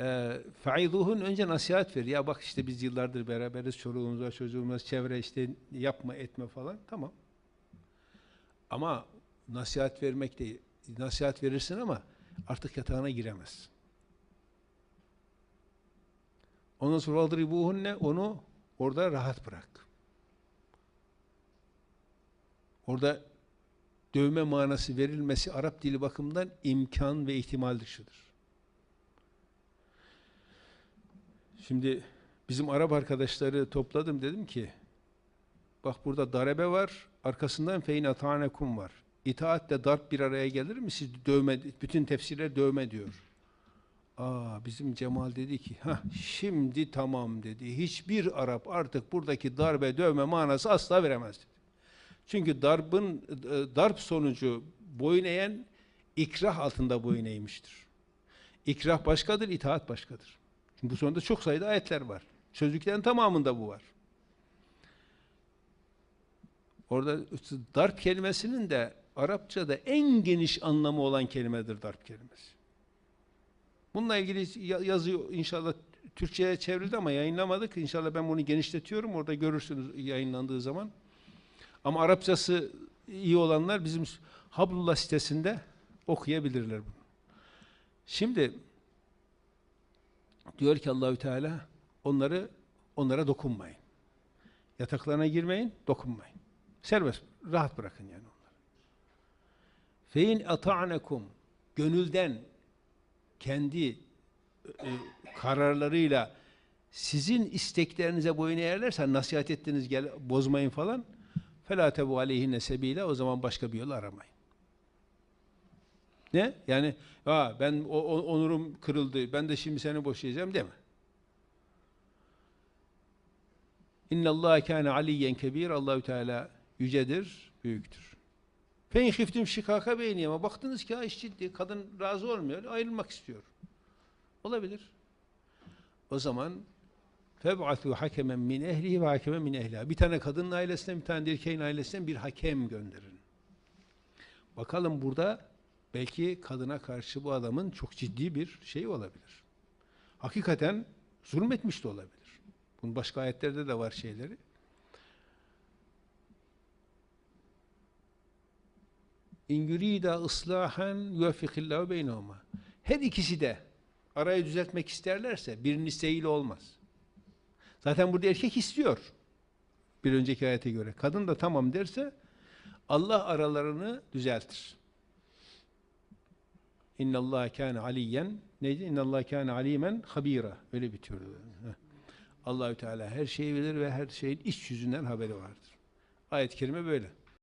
e, önce nasihat ver. Ya bak işte biz yıllardır beraberiz. Çoluğumuz var, çocuğumuz çevre işte yapma etme falan. Tamam. Ama nasihat vermek değil. Nasihat verirsin ama artık yatağına giremez. Ondan sonra valdribuhunne onu orada rahat bırak. Orada dövme manası verilmesi Arap dili bakımından imkan ve ihtimal dışıdır. Şimdi bizim Arap arkadaşları topladım dedim ki bak burada darebe var arkasından feyn atanekum var. İtaatle darp bir araya gelir mi? Siz dövme, bütün tefsirler dövme diyor. Aa bizim Cemal dedi ki ha şimdi tamam dedi. Hiçbir Arap artık buradaki darbe dövme manası asla veremez dedi. Çünkü darbın e, darp sonucu boyun eğen ikrah altında boyun eğmiştir. İkrah başkadır, itaat başkadır. Çünkü bu sonunda çok sayıda ayetler var. Sözlüklerin tamamında bu var. Orada darp kelimesinin de Arapçada en geniş anlamı olan kelimedir darp kelimesi. Bununla ilgili yazı inşallah Türkçe'ye çevrildi ama yayınlamadık. İnşallah ben bunu genişletiyorum. Orada görürsünüz yayınlandığı zaman. Ama Arapçası iyi olanlar bizim Hablullah sitesinde okuyabilirler bunu. Şimdi Diyor ki Allahü Teala onları onlara dokunmayın. Yataklarına girmeyin, dokunmayın. Serbest, rahat bırakın yani onları. Fein ata'nekum gönülden kendi e, kararlarıyla sizin isteklerinize boyun eğerlerse nasihat ettiniz gel bozmayın falan. Fela tebu aleyhine sebile o zaman başka bir yol aramayın. Ne? Yani ha, ben o, o, onurum kırıldı, ben de şimdi seni boşayacağım deme. İnna Allah kana aliyen kebir. Allahü Teala yücedir, büyüktür. Fen khiftum şikaka beyni ama baktınız ki ha iş ciddi, kadın razı olmuyor, ayrılmak istiyor. Olabilir. O zaman feb'athu hakemen min ehlihi ve hakemen min ehliha. Bir tane kadının ailesinden, bir tane erkeğin ailesinden bir hakem gönderin. Bakalım burada belki kadına karşı bu adamın çok ciddi bir şey olabilir. Hakikaten zulmetmiş de olabilir. Bunun başka ayetlerde de var şeyleri. İn yurida ıslahan yuvefikillahu beynehuma. Her ikisi de arayı düzeltmek isterlerse birinin isteğiyle olmaz. Zaten burada erkek istiyor. Bir önceki ayete göre. Kadın da tamam derse Allah aralarını düzeltir. İnna Allah kana aliyen neydi? İnna Allah kana alimen habira. Öyle bitiyor. Allahü Teala her şeyi bilir ve her şeyin iç yüzünden haberi vardır. Ayet-i kerime böyle.